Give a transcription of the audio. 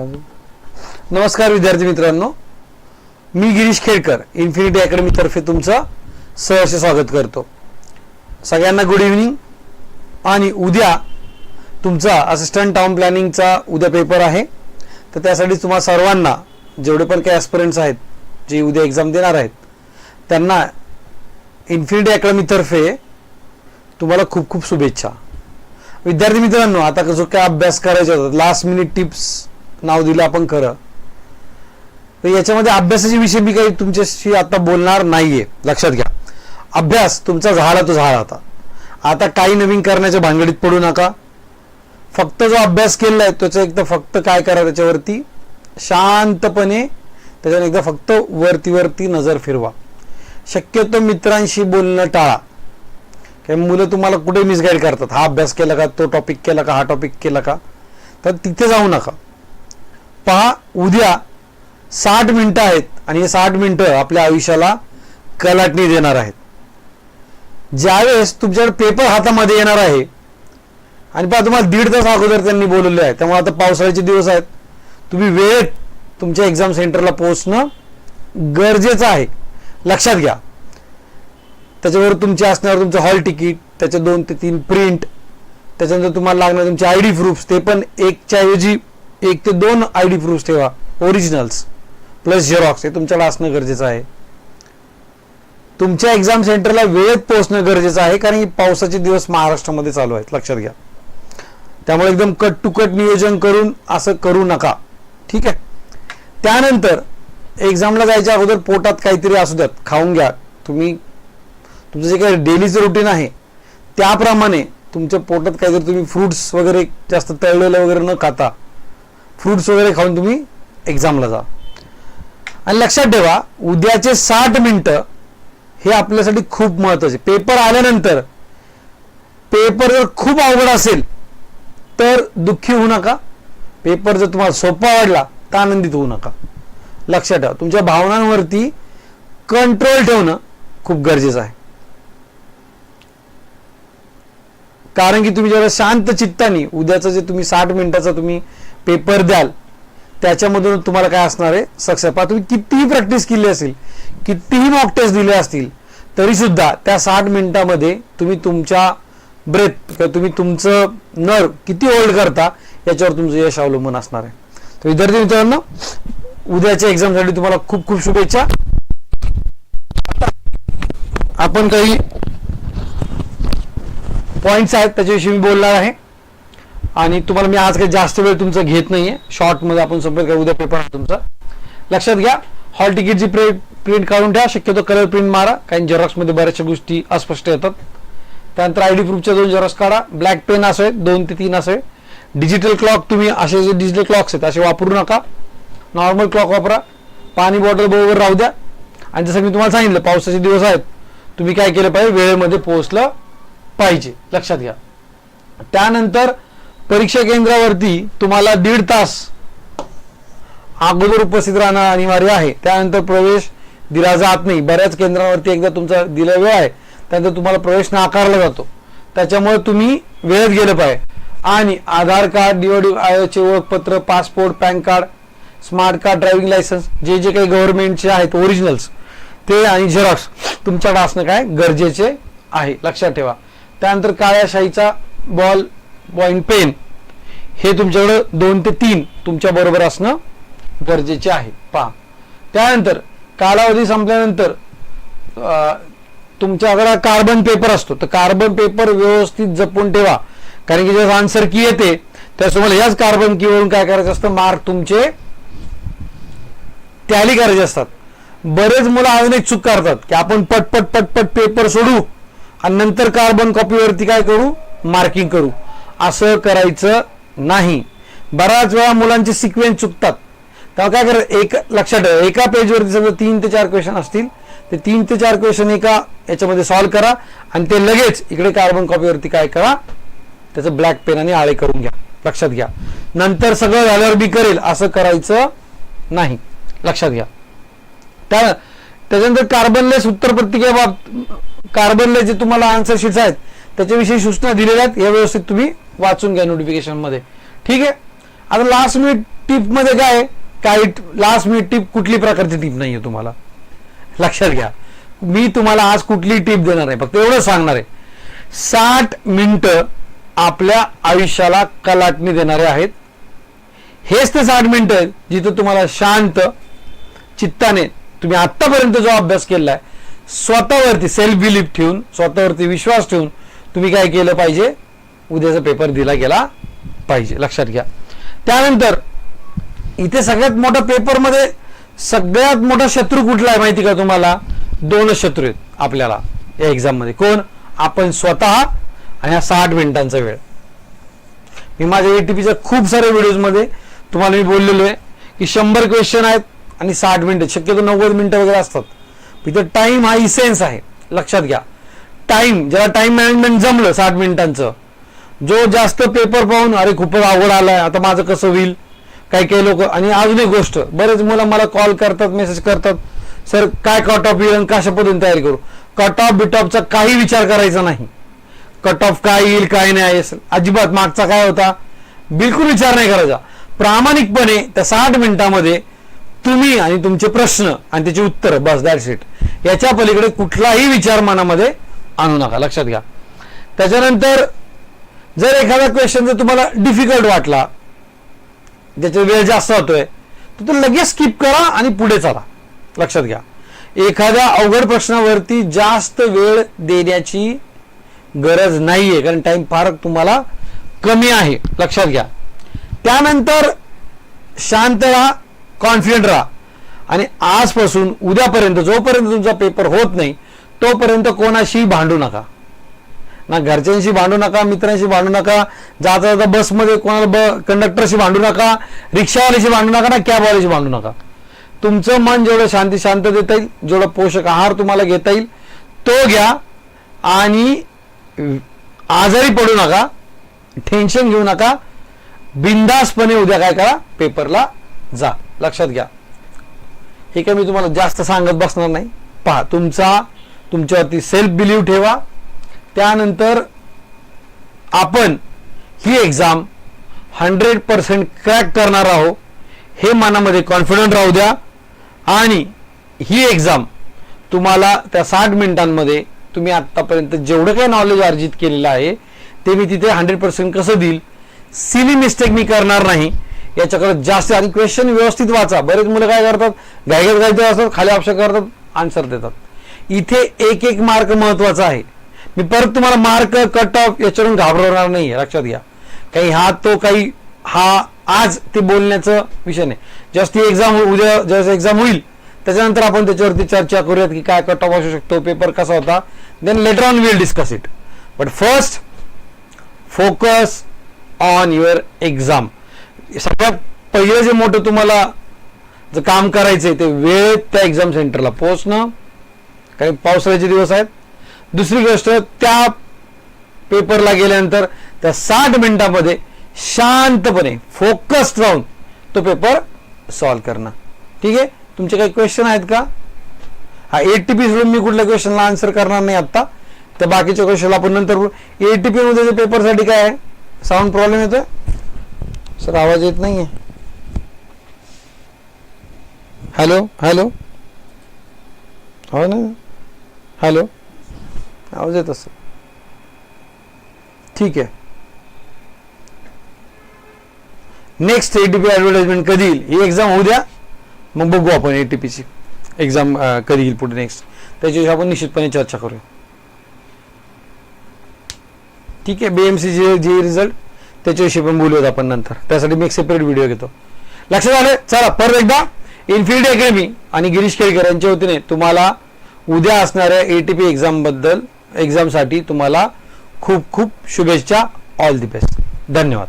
नमस्कार. विद्यार्थी मित्रांनो. मी गिरीश खेडकर इन्फिनिटी अकॅडमीतर्फे तुमचं सहर्ष स्वागत करतो. सगळ्यांना गुड इव्हनिंग आणि उद्या तुमचा असिस्टंट टाउन प्लॅनिंगचा उद्या पेपर आहे. तर त्यासाठी तुम्हा सर्वांना जेवढे पण काही ॲस्पिरंट्स आहेत जे उद्या एक्झाम देणार आहेत त्यांना इन्फिनिटी अकॅडमीतर्फे तुम्हाला खूप खूप शुभेच्छा. विद्यार्थी मित्रांनो आता जो काय अभ्यास करायचा होता लास्ट मिनिट टिप्स नाव दिलं आपण खरं. तर याच्यामध्ये अभ्यासाचे विषय मी काही तुमच्याशी आता बोलणार नाहीये. लक्षात घ्या. अभ्यास तुमचा झाला तो झाला आता. आता काही नवीन करण्याच्या भानगडीत पडू नका. फक्त जो अभ्यास केलेला आहे त्याचं एकदा फक्त काय करा त्याच्यावरती? शांतपणे त्याच्यावर एकदा फक्त वरती वरती नजर फिरवा. शक्यतो मित्रांशी बोलणं टाळा. काही मुलं तुम्हाला कुठे मिसगाईड करतात? हा अभ्यास केला का तो टॉपिक केला का हा टॉपिक केला का? तर तिथे जाऊ नका. पहा उद्या साठ मिनटं आहेत आणि हे साठ मिनटं आपल्या आयुष्याला कलाटणी देणार आहेत. ज्यावेळेस तुमच्याकडे पेपर हातामध्ये येणार आहे आणि पहा तुम्हाला दीड तास अगोदर त्यांनी बोलवले आहे त्यामुळे आता पावसाळ्याचे दिवस आहेत तुम्ही वेळेत तुमच्या एक्झाम सेंटरला पोहोचणं गरजेचं आहे. लक्षात घ्या. त्याच्यावर तुमचे असणार तुमचं हॉल तिकीट त्याचे दोन ते तीन प्रिंट त्याच्यानंतर तुम्हाला लागणार तुमचे आय डी प्रूफ्स ते पण एकच्या ऐवजी एक ते दोन आय डी प्रूफ ठेवा. ओरिजिनल्स प्लस झेरॉक्स हे तुमच्याकडे असणं गरजेचं आहे. तुमच्या एक्झाम सेंटरला वेळेत पोहोचणं गरजेचं आहे कारण पावसाचे दिवस महाराष्ट्रामध्ये चालू आहेत. लक्षात घ्या. त्यामुळे एकदम कट टू कट नियोजन करून असं करू नका. ठीक आहे? त्यानंतर एक्झामला जायच्या अगोदर पोटात काहीतरी असू द्यात. खाऊन घ्या. तुम्ही तुमचं जे काही डेलीचं रुटीन आहे त्याप्रमाणे तुमच्या पोटात काहीतरी तुम्ही फ्रुट्स वगैरे जास्त तळलेलं वगैरे न खाता फ्रुट्स वगैरे खाऊन तुम्ही एक्झामला जा. आणि लक्षात ठेवा उद्याचे साठ मिनटं हे आपल्यासाठी खूप महत्त्वाचे. पेपर आल्यानंतर पेपर जर खूप अवघड असेल तर दुःखी होऊ नका. पेपर जर तुम्हाला सोपा वाढला तर आनंदित होऊ नका. लक्षात ठेवा तुमच्या भावनांवरती कंट्रोल ठेवणं खूप गरजेचं आहे. कारण की तुम्ही जेव्हा शांत चित्ताने उद्याचं जे तुम्ही साठ मिनिटाचा तुम्ही पेपर द्याल त्याच्यामधून तुम्हाला काय असणार आहे सक्सेस. पहा तुम्ही कितीही प्रॅक्टिस केली असेल कितीही मॉक टेस्ट दिले असतील तरी सुद्धा त्या साठ मिनिटामध्ये तुम्ही तुमच्या ब्रेथ किंवा तुम्ही तुमचं नर किती होल्ड करता याच्यावर तुमचं यश अवलंबून असणार आहे. तर विद्यार्थी मित्रांनो उद्याच्या एक्झामसाठी तुम्हाला खूप खूप शुभेच्छा. आपण काही पॉईंट्स आहेत त्याच्याविषयी मी बोलणार आहे. आणि तुम्हाला मी आज काही जास्त वेळ तुमचा घेत नाहीये. शॉर्टमध्ये आपण संपेल करू. उद्या पेपर आहे तुमचा. लक्षात घ्या हॉल तिकीटची प्रिंट प्रिंट काढून ठेवा. शक्यतो कलर प्रिंट मारा. कारण झेरॉक्समध्ये बऱ्याचशा गोष्टी अस्पष्ट येतात. त्यानंतर आय डी प्रूफच्या दोन झेरॉक्स काढा. ब्लॅक पेन असे दोन ते तीन असे डिजिटल क्लॉक तुम्ही असे जे डिजिटल क्लॉक्स आहेत असे वापरू नका. नॉर्मल क्लॉक वापरा. पाणी बॉटल बरोबर राहू द्या. आणि जसं मी तुम्हाला सांगितलं पावसाचे दिवस आहेत. तुम्ही काय केलं पाहिजे? वेळेमध्ये पोहोचलं पाहिजे. लक्षात घ्या. त्यानंतर परीक्षा केंद्रावरती तुम्हाला दीड तास अगोदर उपस्थित राहणं अनिवार्य आहे. त्यानंतर प्रवेश दिला जात नाही. बऱ्याच केंद्रावरती एकदा तुमचा दिला वेळ आहे. त्यानंतर तुम्हाला प्रवेश नाकारला जातो. त्याच्यामुळे तुम्ही वेळेत गेलं पाहिजे. आणि आधार कार्ड निवडणूक आयोगाचे ओळखपत्र passport PAN card smart card driving licence जे जे काही गव्हर्नमेंटचे आहेत ओरिजिनल्स ते आणि झेरॉक्स तुमच्याकडे असणं काय गरजेचे आहे. लक्षात ठेवा. त्यानंतर काळ्या शाईचा बॉल पॉइंट पेन हे तुमच्याकडं दोन ते तीन तुमच्या बरोबर असणं गरजेचे आहे. पहा. त्यानंतर कालावधी संपल्यानंतर तुमच्याकडे कार्बन पेपर असतो. तर कार्बन पेपर व्यवस्थित जपून ठेवा. कारण की जेव्हा आन्सर की येते त्यावेळेस तुम्हाला याच कार्बन कीवरून काय करायचं असतं? मार्क तुमचे टॅली करायचे असतात. बरेच मुलं अजून एक चूक करतात की आपण पटपट पटपट पेपर सोडू आणि नंतर कार्बन कॉपीवरती काय करू? मार्किंग करू. असं करायचं नाही. बऱ्याच वेळा मुलांचे सिक्वेन्स चुकतात. तेव्हा काय करा एक लक्षात ठेवा एका पेजवरती समजा तीन ते चार क्वेश्चन असतील ते तीन ते चार क्वेश्चन एका याच्यामध्ये सॉल्व्ह करा आणि ते लगेच इकडे कार्बन कॉपीवरती काय करा त्याचं ब्लॅक पेन आणि आळे करून घ्या. लक्षात घ्या. नंतर सगळं झाल्यावर बी करेल असं करायचं नाही. लक्षात घ्या. त्या त्याच्यानंतर कार्बनलेस उत्तर प्रक्रिया बाब कार्बनलेस जे तुम्हाला आन्सर शीट्स आहेत त्याच्याविषयी सूचना दिलेल्या आहेत या व्यवस्थित तुम्ही वाचून घ्या नोटिफिकेशनमध्ये. ठीक आहे? आता लास्ट मिनिट टिपमध्ये काय आहे? काही लास्ट मिनिट टिप कुठली प्रकारची टिप नाही आहे तुम्हाला. लक्षात घ्या. मी तुम्हाला आज कुठली टिप देणार आहे? फक्त एवढं सांगणार आहे. साठ मिनिटं आपल्या आयुष्याला कलाटणी देणारे आहेत. हेच ते साठ मिनिटं आहेत जिथं तुम्हाला शांत चित्ताने तुम्ही आत्तापर्यंत जो अभ्यास केलाय स्वतःवरती सेल्फ बिलीफ ठेवून स्वतःवरती विश्वास ठेवून तुम्ही काय केलं पाहिजे? उद्याचा पेपर दिला गेला पाहिजे. लक्षात घ्या. त्यानंतर इथे सगळ्यात मोठा पेपरमध्ये सगळ्यात मोठा शत्रू कुठला आहे माहिती का तुम्हाला? दोनच शत्रू आहेत आपल्याला या एक्झाममध्ये कोण? आपण स्वतः आणि हा साठ मिनिटांचा वेळ. मी माझ्या एटीपीच्या खूप साऱ्या व्हिडिओजमध्ये तुम्हाला मी बोललेलो आहे की शंभर क्वेश्चन आहेत आणि साठ मिनिटं. शक्यतो नव्वद मिनिटं वगैरे असतात. इथं टाइम हा इसेन्स आहे. लक्षात घ्या. टाइम ज्याला टाइम मॅनेजमेंट जमलं साठ मिनिटांचं जो जास्त पेपर पाहून अरे खूपच अवघड आलाय आता माझं कसं होईल? काही काही लोक आणि अजून एक गोष्ट बरेच मुलं मला कॉल करतात मेसेज करतात. सर काय कट ऑफ येईल आणि कशा पद्धतीने तयारी करू? कट ऑफ बिटॉपचा काही विचार करायचा नाही. कट ऑफ काय येईल काय नाही असेल अजिबात मागचा काय होता? बिलकुल विचार नाही करायचा. प्रामाणिकपणे त्या साठ मिनिटामध्ये तुम्ही आणि तुमचे प्रश्न आणि त्याची उत्तर बस दॅट सीट याच्या पलीकडे कुठलाही विचार मनामध्ये आणू नका. लक्षात घ्या. त्याच्यानंतर जर एखादा क्वेश्चन जर तुम्हाला डिफिकल्ट वाटला ज्याचा वेळ जास्त होतोय तर तो लगेच स्किप करा आणि पुढे चला. लक्षात घ्या. एखाद्या अवघड प्रश्नावरती जास्त वेळ देण्याची गरज नाहीये कारण टाइम फार तुम्हाला कमी आहे. लक्षात घ्या. त्यानंतर शांत राहा कॉन्फिडंट राहा. आणि आजपासून उद्यापर्यंत जोपर्यंत तुमचा पेपर होत नाही तोपर्यंत कोणाशी भांडू नका. ना घरच्यांशी भांडू नका मित्रांशी भांडू नका जाता जाता बसमध्ये कोणाला ब कंडक्टरशी भांडू नका रिक्षावाल्याशी भांडू नका ना कॅबवाल्याशी भांडू नका. तुमचं मन जेवढं शांती शांत देता येईल जेवढं पोषक आहार तुम्हाला घेता येईल तो घ्या आणि आजारी पडू नका टेन्शन घेऊ नका बिंदासपणे उद्या काय करा पेपरला जा. लक्षात घ्या. हे काय मी तुम्हाला जास्त सांगत बसणार नाही. पहा तुमचा तुमच्यावरती सेल्फ बिलीव्ह ठेवा. त्यानंतर आपण ही एक्झाम हंड्रेड पर्सेंट क्रॅक करणार आहोत. हे मनामध्ये कॉन्फिडंट राहू द्या. आणि ही एक्झाम तुम्हाला त्या साठ मिनिटांमध्ये तुम्ही आत्तापर्यंत जेवढं काही नॉलेज अर्जित केलेलं आहे ते मी तिथे हंड्रेड पर्सेंट कसं देईल? सिली मिस्टेक मी करणार नाही. याच्याकडे जास्त आणि क्वेश्चन व्यवस्थित वाचा. बरेच मुलं काय करतात? घाईघाईत घाईत असतात खाली ऑप्शन करतात आन्सर देतात. इथे एक एक मार्क महत्त्वाचा आहे. मी परत तुम्हाला मार्क कट ऑफ याच्यावरून घाबरवणार नाही लक्षात घ्या. काही हा तो काही हा आज ते बोलण्याचं विषय नाही. जस्ट ती एक्झाम उद्या जसं एक्झाम होईल. त्याच्यानंतर आपण त्याच्यावरती चर्चा करूयात की काय कट ऑफ असू शकतो पेपर कसा होता. Then later on will discuss it but first focus on your exam सगळ्यात पहिलं जे मोठं तुम्हाला जर काम करायचं आहे ते वेळेत त्या एक्झाम सेंटरला पोहोचणं. काही पावसाळ्याचे दिवस आहेत. दुसरी गोष्ट त्या पेपरला गेल्यानंतर त्या साठ मिनिटामध्ये शांतपणे फोकस्ड राहून तो पेपर सॉल्व करणं. ठीक आहे? तुमचे काही क्वेश्चन आहेत का? हा एटीपी सोडून मी कुठल्या क्वेश्चनला आन्सर करणार नाही आत्ता. तर बाकीच्या क्वेश्चनला आपण नंतर ए टी पी मध्ये पेपरसाठी काय आहे? साऊंड प्रॉब्लेम येतोय? सर आवाज येत नाहीये. हॅलो हॅलो हो ना हॅलो आवाज येत असेल. ठीक आहे. नेक्स्ट एटीपी ऍडव्हर्टाइजमेंट कधी येईल? ही एक्झाम होऊ द्या. मग बघू आपण एटीपीची एक्झाम कधी येईल पुढे नेक्स्ट त्याच्याविषयी आपण निश्चितपणे चर्चा करूया. ठीक आहे बीएमसी जे जे रिझल्ट त्याच्याविषयी पण बोलूयात आपण नंतर. त्यासाठी मी एक सेपरेट व्हिडिओ घेतो. लक्षात आलं? चला परत एकदा. इन्फिनिटी अकॅडमी आणि गिरीश केळकर यांच्या वतीने तुम्हाला उद्या असणाऱ्या एटीपी एक्झामबद्दल एक्झामसाठी तुम्हाला खूप खूप शुभेच्छा. ऑल दी बेस्ट धन्यवाद.